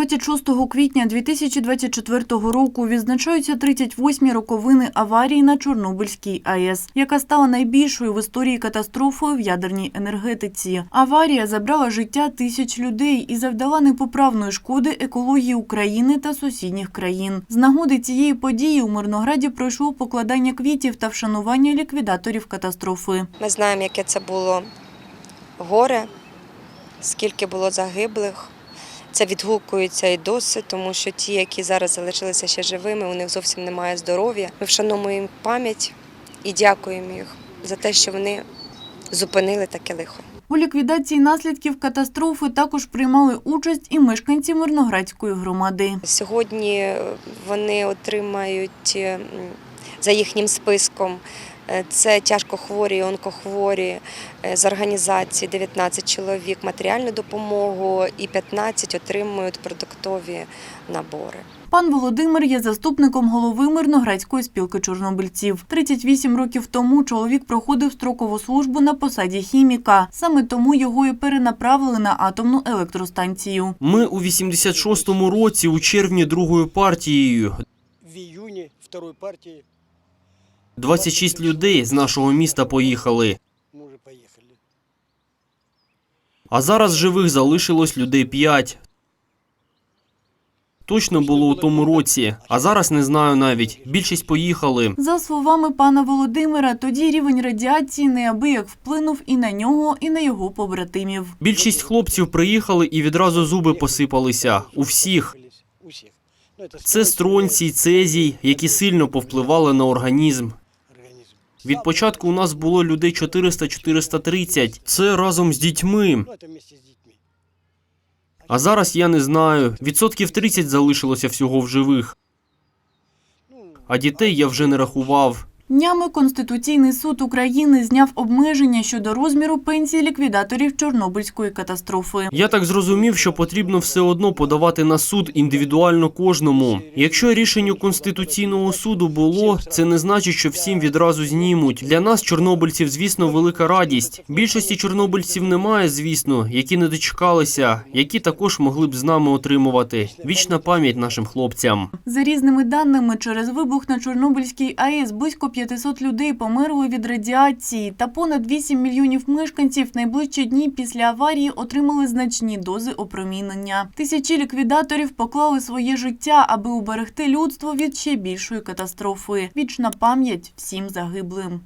26 квітня 2024 року відзначаються 38-мі роковини аварії на Чорнобильській АЕС, яка стала найбільшою в історії катастрофою в ядерній енергетиці. Аварія забрала життя тисяч людей і завдала непоправної шкоди екології України та сусідніх країн. З нагоди цієї події у Мирнограді пройшло покладання квітів та вшанування ліквідаторів катастрофи. Ми знаємо, яке це було горе, скільки було загиблих. Це відгукується і досі, тому що ті, які зараз залишилися ще живими, у них зовсім немає здоров'я. Ми вшановуємо пам'ять і дякуємо їх за те, що вони зупинили таке лихо. У ліквідації наслідків катастрофи також приймали участь і мешканці Мирноградської громади. Сьогодні вони отримають за їхнім списком. е, Це тяжкохворі, і онкохворі е, з організації 19 чоловік матеріальну допомогу і 15 отримують продуктові набори. Пан Володимир є заступником голови Мирноградської спілки чорнобильців. 38 років тому чоловік проходив строкову службу на посаді хіміка. Саме тому його і перенаправили на атомну електростанцію. Ми у 86-му році у червні другою партією. в июне второй партии 26 людей з нашого міста поїхали. А зараз живих залишилось людей 5. Точно було у тому році, а зараз не знаю навіть. Більшість поїхали. За словами пана Володимира, тоді рівень радіації неабияк вплинув і на нього, і на його побратимів. Більшість хлопців приїхали і відразу зуби посипалися. У всіх. У всех. Ну, это Це стронцій, цезій, які сильно повпливали на організм. Від початку у нас було людей 400-430. Це разом з дітьми. А зараз я не знаю. Відсотків 30 залишилося всього в живих. А дітей я вже не рахував. Днями Конституційний суд України зняв обмеження щодо розміру пенсії ліквідаторів Чорнобильської катастрофи. Я так зрозумів, що потрібно все одно подавати на суд індивідуально кожному. Якщо рішення Конституційного суду було, це не значить, що всім відразу знімуть. Для нас, чорнобильців, звісно, велика радість. Більшості чорнобильців немає, звісно, які не дочекалися, які також могли б з нами отримувати. Вічна пам'ять нашим хлопцям. За різними даними, через вибух на Чорнобильській АЕС близько 500 людей померли від радіації, та понад 8 мільйонів мешканців найближчі дні після аварії отримали значні дози опромінення. Тисячі ліквідаторів поклали своє життя, аби уберегти людство від ще більшої катастрофи. Вічна пам'ять всім загиблим.